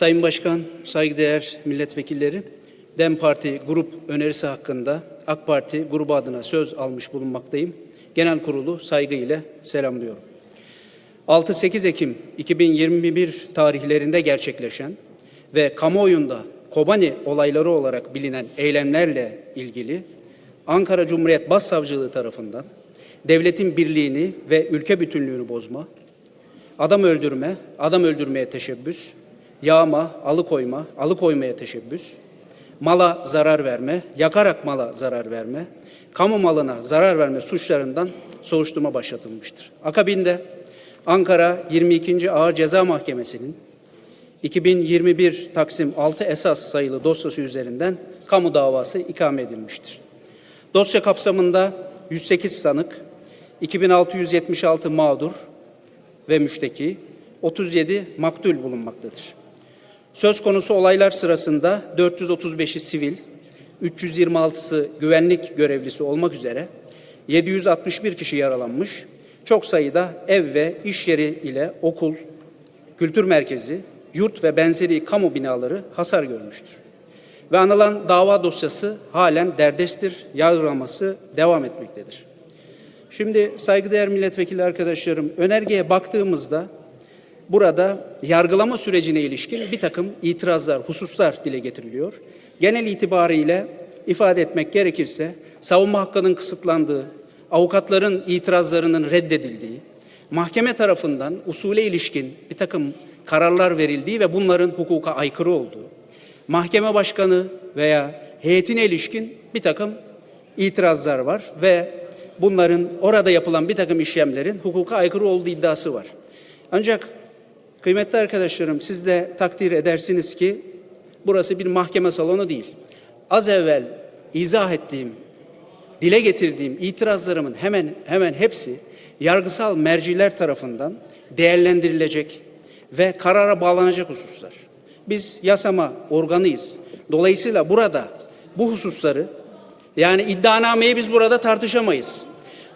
Sayın Başkan, saygıdeğer milletvekilleri, DEM Parti grup önerisi hakkında AK Parti grubu adına söz almış bulunmaktayım. Genel kurulu saygıyla selamlıyorum. 6-8 Ekim 2021 tarihlerinde gerçekleşen ve kamuoyunda Kobani olayları olarak bilinen eylemlerle ilgili Ankara Cumhuriyet Başsavcılığı tarafından devletin birliğini ve ülke bütünlüğünü bozma, adam öldürme, adam öldürmeye teşebbüs, yağma, alıkoyma, alıkoymaya teşebbüs, mala zarar verme, yakarak mala zarar verme, kamu malına zarar verme suçlarından soruşturma başlatılmıştır. Akabinde Ankara 22. Ağır Ceza Mahkemesi'nin 2021 Taksim 6 esas sayılı dosyası üzerinden kamu davası ikame edilmiştir. Dosya kapsamında 108 sanık, 2676 mağdur ve müşteki, 37 maktul bulunmaktadır. Söz konusu olaylar sırasında 435'i sivil, 326'sı güvenlik görevlisi olmak üzere 761 kişi yaralanmış, çok sayıda ev ve iş yeri ile okul, kültür merkezi, yurt ve benzeri kamu binaları hasar görmüştür. Ve anılan dava dosyası halen derdestir, yargılaması devam etmektedir. Şimdi saygıdeğer milletvekili arkadaşlarım önergeye baktığımızda burada yargılama sürecine ilişkin bir takım itirazlar, hususlar dile getiriliyor. Genel itibariyle ifade etmek gerekirse savunma hakkının kısıtlandığı, avukatların itirazlarının reddedildiği, mahkeme tarafından usule ilişkin bir takım kararlar verildiği ve bunların hukuka aykırı olduğu, mahkeme başkanı veya heyetine ilişkin bir takım itirazlar var ve bunların orada yapılan bir takım işlemlerin hukuka aykırı olduğu iddiası var. Ancak kıymetli arkadaşlarım siz de takdir edersiniz ki burası bir mahkeme salonu değil. Az evvel izah ettiğim, dile getirdiğim itirazlarımın hemen hemen hepsi yargısal merciler tarafından değerlendirilecek ve karara bağlanacak hususlar. Biz yasama organıyız. Dolayısıyla burada bu hususları yani iddianameyi biz burada tartışamayız.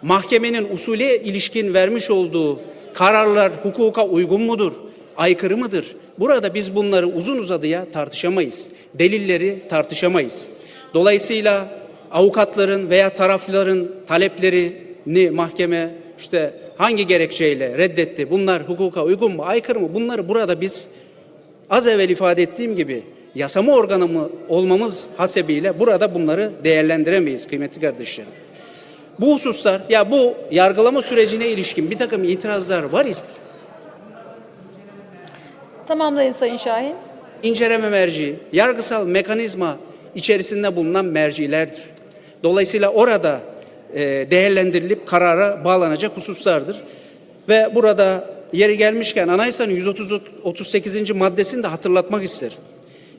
Mahkemenin usule ilişkin vermiş olduğu kararlar hukuka uygun mudur? Aykırı mıdır? Burada biz bunları uzun uzadıya tartışamayız. Delilleri tartışamayız. Dolayısıyla avukatların veya tarafların taleplerini mahkeme işte hangi gerekçeyle reddetti? Bunlar hukuka uygun mu, aykırı mı? Bunları burada biz az evvel ifade ettiğim gibi yasama organı mı olmamız hasebiyle burada bunları değerlendiremeyiz kıymetli kardeşlerim. Bu hususlar ya bu yargılama sürecine ilişkin bir takım itirazlar var ise Tamamlayın Sayın Şahin. inceleme merci, yargısal mekanizma içerisinde bulunan mercilerdir. Dolayısıyla orada e, değerlendirilip karara bağlanacak hususlardır. Ve burada yeri gelmişken Anayasanın 138. maddesini de hatırlatmak isterim.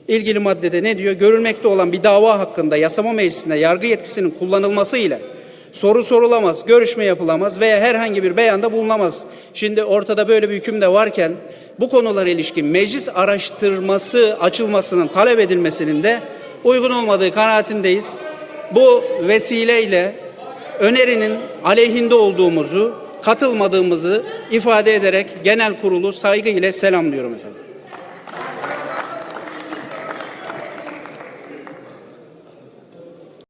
İlgili maddede ne diyor? Görülmekte olan bir dava hakkında yasama meclisinde yargı yetkisinin kullanılması ile soru sorulamaz, görüşme yapılamaz veya herhangi bir beyanda bulunamaz. Şimdi ortada böyle bir hüküm de varken bu konulara ilişkin meclis araştırması açılmasının talep edilmesinin de uygun olmadığı kanaatindeyiz. Bu vesileyle önerinin aleyhinde olduğumuzu, katılmadığımızı ifade ederek genel kurulu saygı ile selamlıyorum efendim.